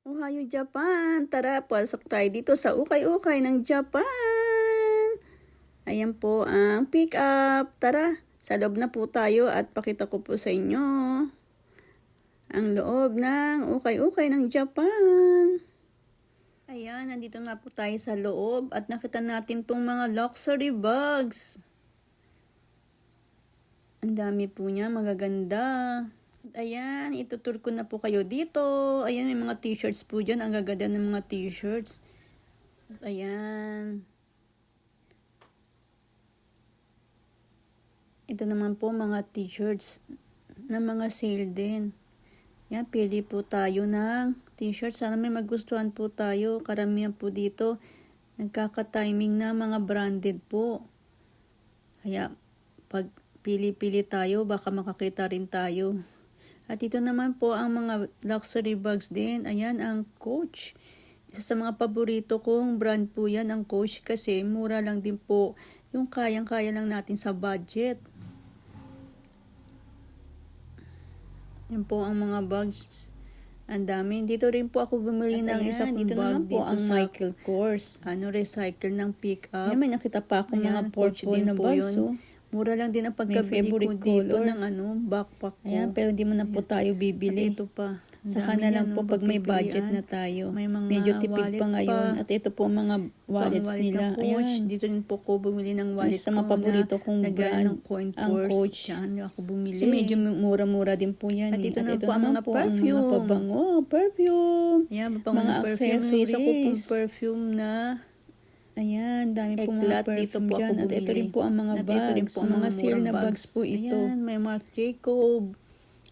Ohayo, Japan! Tara, pasok tayo dito sa ukay-ukay ng Japan! Ayan po ang pick up. Tara, sa loob na po tayo at pakita ko po sa inyo ang loob ng ukay-ukay ng Japan. Ayan, nandito nga po tayo sa loob at nakita natin tong mga luxury bags. Ang dami po niya, magaganda. Ayan, itutur ko na po kayo dito. Ayan, may mga t-shirts po dyan. Ang gaganda ng mga t-shirts. Ayan. Ito naman po mga t-shirts na mga sale din. Yan, pili po tayo ng t-shirt. Sana may magustuhan po tayo. Karamihan po dito. Nagkaka-timing na mga branded po. Kaya, pag pili-pili tayo, baka makakita rin tayo. At ito naman po ang mga luxury bags din. Ayan, ang Coach. Isa sa mga paborito kong brand po yan, ang Coach, kasi mura lang din po yung kayang-kaya lang natin sa budget. Yan po ang mga bags. Ang dami. Dito rin po ako bumili At ng ayan, isa pong dito bag naman po dito ang sa Michael Kors. ano, recycle ng pick-up. Ayan, may nakita pa ako Ayan, mga purple din na po bags. yun. Mura lang din ang pagkabili ko dito color. ng ano, backpack ko. Ayan, pero hindi mo na po tayo At bibili. ito pa. Saka na lang yan, po pag may budget na tayo. May mga Medyo tipid pa ngayon. pa. At ito po ang mga wallets wallet nila. Coach. Ayan. Dito din po ko bumili ng wallet Isa sa mga ko paborito na kong brand, ng coin ang. Coach. Diyan ako bumili. Kasi medyo mura-mura din po yan. At eh. ito na po ang mga po ang perfume. mga pabango. Perfume. Ayan, mga mga perfume. May isa po pong accessories. perfume na Ayan, dami po mga Eklat, perfume dito po dyan. At ito rin po ang mga At bags. ito rin po ang mga mga sale na bags po ito. Ayan, may Marc Jacob.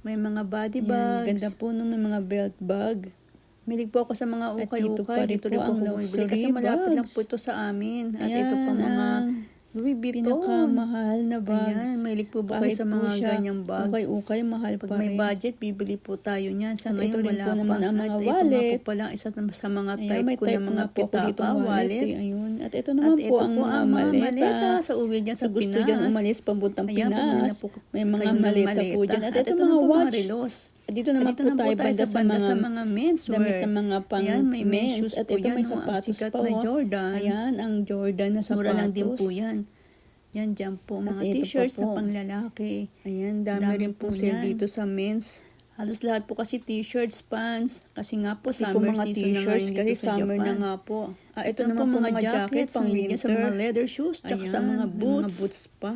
May mga body Ayan, bags. ganda po no, may mga belt bag. Milig po ako sa mga ukay-ukay. dito Dito po rin po ang luxury kasi malapit lang bags. po ito sa amin. At Ayan, ito pa mga ang Louis Vuitton. Pinakamahal na bags. Ayan, mahilig po ba kayo sa mga siya, ganyang bags? ukay-ukay, mahal Pag pa may rin. budget, bibili po tayo niyan. Sa At ngayon, ito rin wala po naman ang mga At ito nga po wallet. pala, isa sa mga Ayan, type may ko ng mga dito wallet. wallet. eh. Ayun. At ito At naman ito po ang mga maleta. sa uwi dyan sa gusto Pinas. dyan umalis pabuntang Ayan, Pinas. po May mga ng maleta po dyan. At ito mga naman po watch. At dito naman At po tayo banda sa mga sa mga menswear. damit ng mga pang Ayan, may men's At po ito yan, may ang sapatos pa. na oh. Jordan. Ayan, ang Jordan na sapatos. Mura lang din po yan. Yan dyan po, At mga ito t-shirts na po. panglalaki. Ayan, dami, Dami rin po po sale dito sa men's. Halos lahat po kasi t-shirts, pants. Kasi nga po, Kasi po summer mga season na t-shirts ngayon kasi sa summer Japan. na nga po. Ah, ito, Ito naman po mga jackets, pang pang sa winter. mga leather shoes, tsaka sa Ayan, mga may boots. mga boots pa.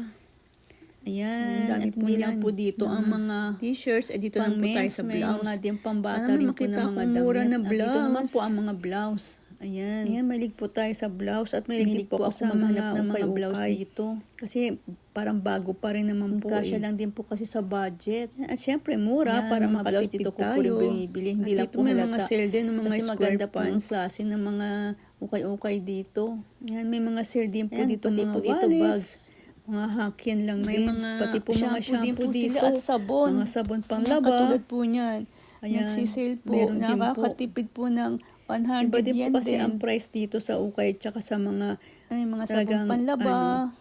Ayan, Ayan, at hindi lang po dito ang mga t-shirts. Eh, dito lang po tayo sa may blouse. mga din pambata rin po ng mga mura damit. na At dito naman blouse. po ang mga blouse. Ayan. Ayan, mahilig po tayo sa blouse at mahilig, Mahilig po po ako maghanap mga ng mga blouse dito. Kasi parang bago pa rin naman po. Kasya eh. lang din po kasi sa budget. At syempre mura Ayan, para mga blouse dito ko po rin binibili. Hindi At lang dito po may halata. mga sale din ng mga Kasi square maganda po pants. klase ng mga ukay-ukay dito. Yan, may mga sale din po Ayan, dito mga po dito wallets. bags. Mga hakyan lang May din. mga pati po mga shampoo din shampoo po dito. at sabon. Mga sabon pang Mga laba. katulad po niyan. Ayan, Nagsisale po. po. Nakakatipid po ng 100 Iba din yen po kasi din. ang price dito sa ukay tsaka sa mga Ay, mga talagang, sabon panlaba. ano,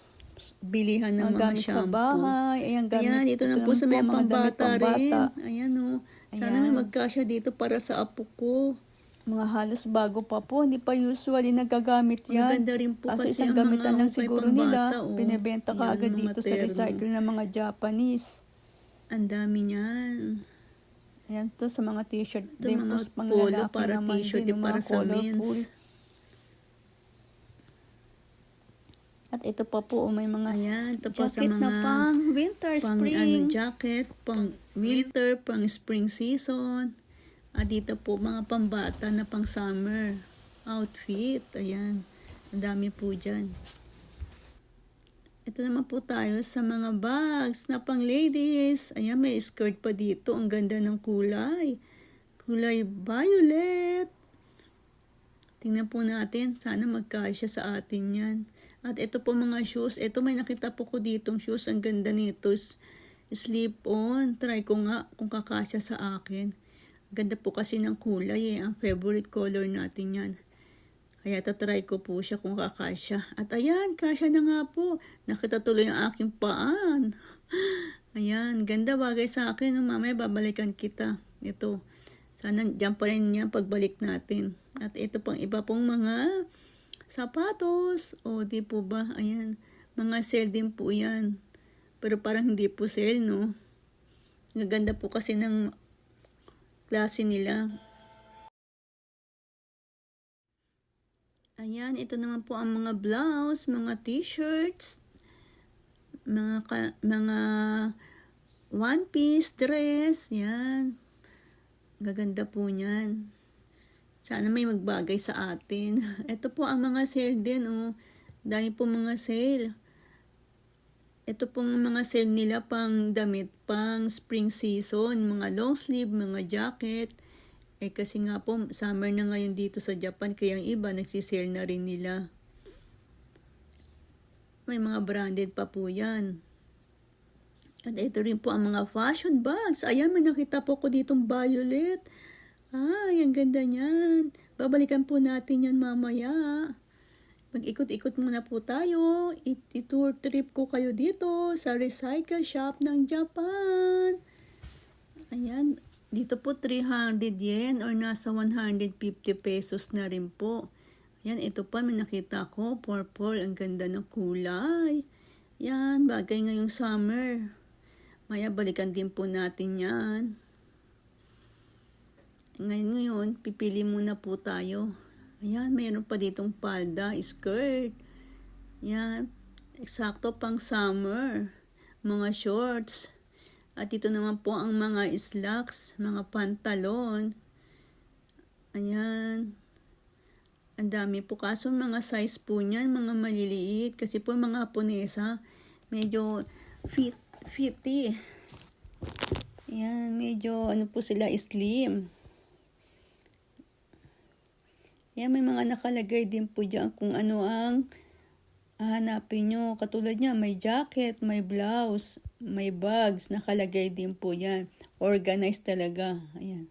bilihan ng mga mga, gamit shampoo. sa bahay. Ayan, gamit. Ayan, ito na po sa may mga damit pambata rin. pambata. Ayan o. Sana Ayan. may magkasya dito para sa apo ko. Mga halos bago pa po. Hindi pa usually nagagamit yan. Maganda rin po Kaso kasi isang ang gamitan lang siguro pambata, nila. oh. Binibenta ka Ayan, agad dito sa terno. recycle ng mga Japanese. Ang dami niyan. Ayan to sa mga t-shirt Ito din mga polo para t-shirt din, para sa men's. At ito pa po, oh, may mga Ayan, ito po sa mga na pang winter, pang spring. ano, jacket, pang winter, pang spring season. At dito po mga pambata na pang summer outfit. Ayan. Ang dami po dyan. Ito naman po tayo sa mga bags na pang ladies. Ayan, may skirt pa dito. Ang ganda ng kulay. Kulay violet. Tingnan po natin. Sana magkasya sa atin yan. At ito po mga shoes. Ito may nakita po ko ditong shoes. Ang ganda nito. S- Slip on. Try ko nga kung kakasya sa akin. Ganda po kasi ng kulay eh. Ang favorite color natin yan. Kaya tatry ko po siya kung kakasya. At ayan, kasya na nga po. Nakita tuloy ang aking paan. Ayan, ganda bagay sa akin. No, mamaya babalikan kita. Ito. Sana dyan pa rin yan pagbalik natin. At ito pang iba pong mga sapatos. O, di po ba? Ayan. Mga sale din po yan. Pero parang hindi po sale, no? Ang ganda po kasi ng klase nila. Ayan, ito naman po ang mga blouse, mga t-shirts, mga, ka- mga one piece dress, yan. Gaganda po niyan. Sana may magbagay sa atin. Ito po ang mga sale din, oh. Dami po mga sale. Ito pong mga sale nila pang damit, pang spring season, mga long sleeve, mga jacket. Eh kasi nga po, summer na ngayon dito sa Japan, kaya yung iba nagsisale na rin nila. May mga branded pa po yan. At ito rin po ang mga fashion bags. Ayan, may nakita po ko ditong violet. Ay, ang ganda niyan. Babalikan po natin yan mamaya. Mag-ikot-ikot muna po tayo. It- I-tour trip ko kayo dito sa recycle shop ng Japan. Ayan, dito po 300 yen or nasa 150 pesos na rin po. Ayan, ito pa may nakita ko, purple, ang ganda ng kulay. Yan, bagay ngayong summer. Maya, balikan din po natin yan. Ngayon, ngayon, pipili muna po tayo. Ayan, mayroon pa ditong palda, skirt. Yan, eksakto pang summer. Mga shorts. At ito naman po ang mga slacks, mga pantalon. Ayan. Ang dami po. Kaso mga size po niyan, mga maliliit. Kasi po mga Haponesa, medyo fit, fitty. Ayan, medyo ano po sila, slim. Ayan, may mga nakalagay din po dyan kung ano ang hanapin nyo. Katulad niya, may jacket, may blouse, may bags, nakalagay din po yan. Organized talaga. Ayan.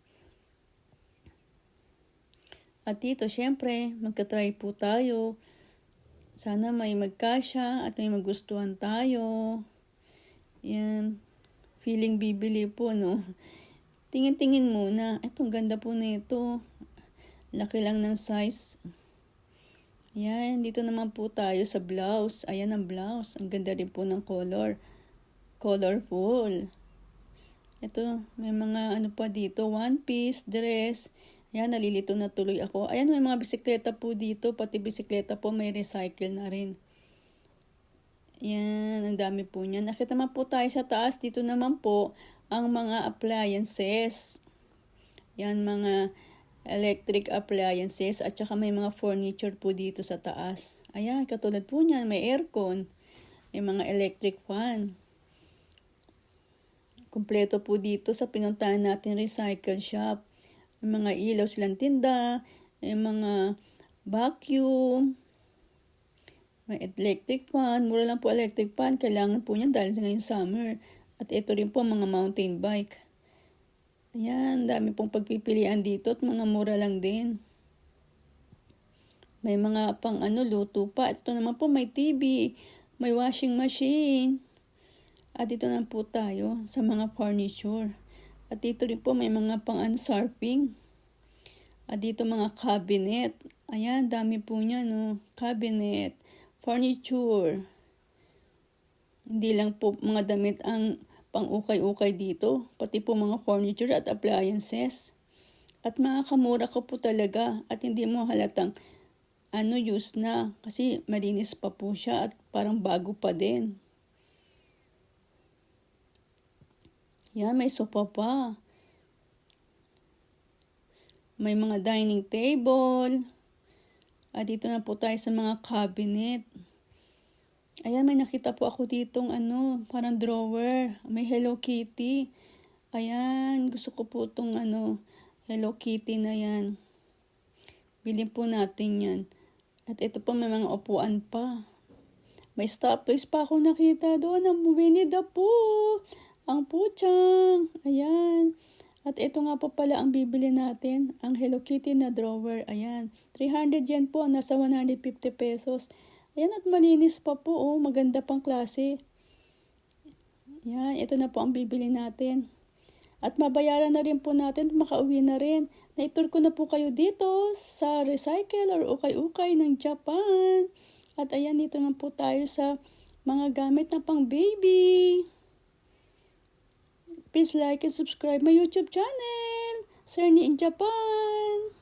At dito, syempre, magka-try po tayo. Sana may magkasya at may magustuhan tayo. Yan. Feeling bibili po, no? Tingin-tingin muna. Etong ganda po na ito. Laki lang ng size. Yan, dito naman po tayo sa blouse. Ayan ang blouse. Ang ganda rin po ng color. Colorful. Ito, may mga ano pa dito. One piece, dress. Ayan, nalilito na tuloy ako. Ayan, may mga bisikleta po dito. Pati bisikleta po may recycle na rin. Yan, ang dami po niyan. Nakita naman po tayo sa taas. Dito naman po ang mga appliances. Yan, mga electric appliances at saka may mga furniture po dito sa taas. Ayan, katulad po niyan, may aircon, may mga electric fan. Kumpleto po dito sa pinuntahan natin recycle shop. May mga ilaw silang tinda, may mga vacuum, may electric fan. Mura lang po electric fan. Kailangan po niyan dahil sa ngayong summer. At ito rin po mga mountain bike. Ayan, dami pong pagpipilian dito at mga mura lang din. May mga pang ano, luto pa. Ito naman po may TV, may washing machine. At dito naman po tayo sa mga furniture. At dito rin po may mga pang ano, surfing. At dito mga cabinet. Ayan, dami po niya, no. Cabinet, furniture. Hindi lang po mga damit ang pang-ukay-ukay dito, pati po mga furniture at appliances. At makakamura ko po talaga at hindi mo halatang ano use na kasi malinis pa po siya at parang bago pa din. Yan, may sofa pa. May mga dining table. At dito na po tayo sa mga cabinet. Ayan, may nakita po ako ditong ano, parang drawer. May Hello Kitty. Ayan, gusto ko po itong ano, Hello Kitty na yan. Bilhin po natin yan. At ito po may mga upuan pa. May stop toys pa ako nakita doon. Ang Winnie the Pooh. Ang puchang. Ayan. At ito nga po pala ang bibili natin. Ang Hello Kitty na drawer. Ayan. 300 yen po. Nasa 150 pesos. Ayan at malinis pa po. Oh, maganda pang klase. Yan, ito na po ang bibili natin. At mabayaran na rin po natin at makauwi na rin. Naitur ko na po kayo dito sa recycle or ukay-ukay ng Japan. At ayan, dito na po tayo sa mga gamit na pang baby. Please like and subscribe my YouTube channel. Sir in Japan.